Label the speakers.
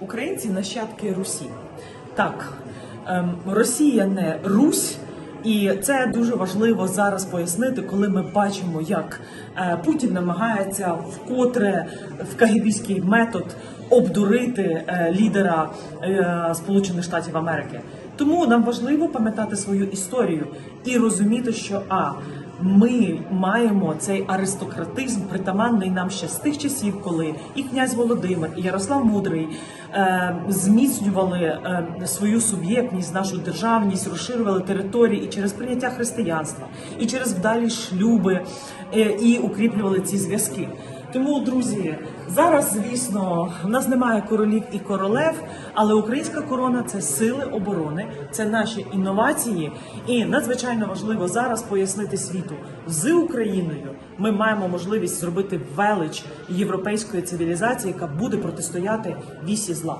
Speaker 1: Українці нащадки Русі. Так, ем, Росія не Русь. І це дуже важливо зараз пояснити, коли ми бачимо, як е, Путін намагається вкотре в кагібійський метод обдурити е, лідера е, Сполучених Штатів Америки. Тому нам важливо пам'ятати свою історію і розуміти, що а ми маємо цей аристократизм, притаманний нам ще з тих часів, коли і князь Володимир, і Ярослав Мудрий е, зміцнювали е, свою суб'єктність, нашу державність, розширювали території і через прийняття християнства, і через вдалі шлюби, е, і укріплювали ці зв'язки. Тому, друзі, зараз, звісно, в нас немає королів і королев, але українська корона це сили оборони, це наші інновації. І надзвичайно важливо зараз пояснити світу з Україною. Ми маємо можливість зробити велич європейської цивілізації, яка буде протистояти вісі зла.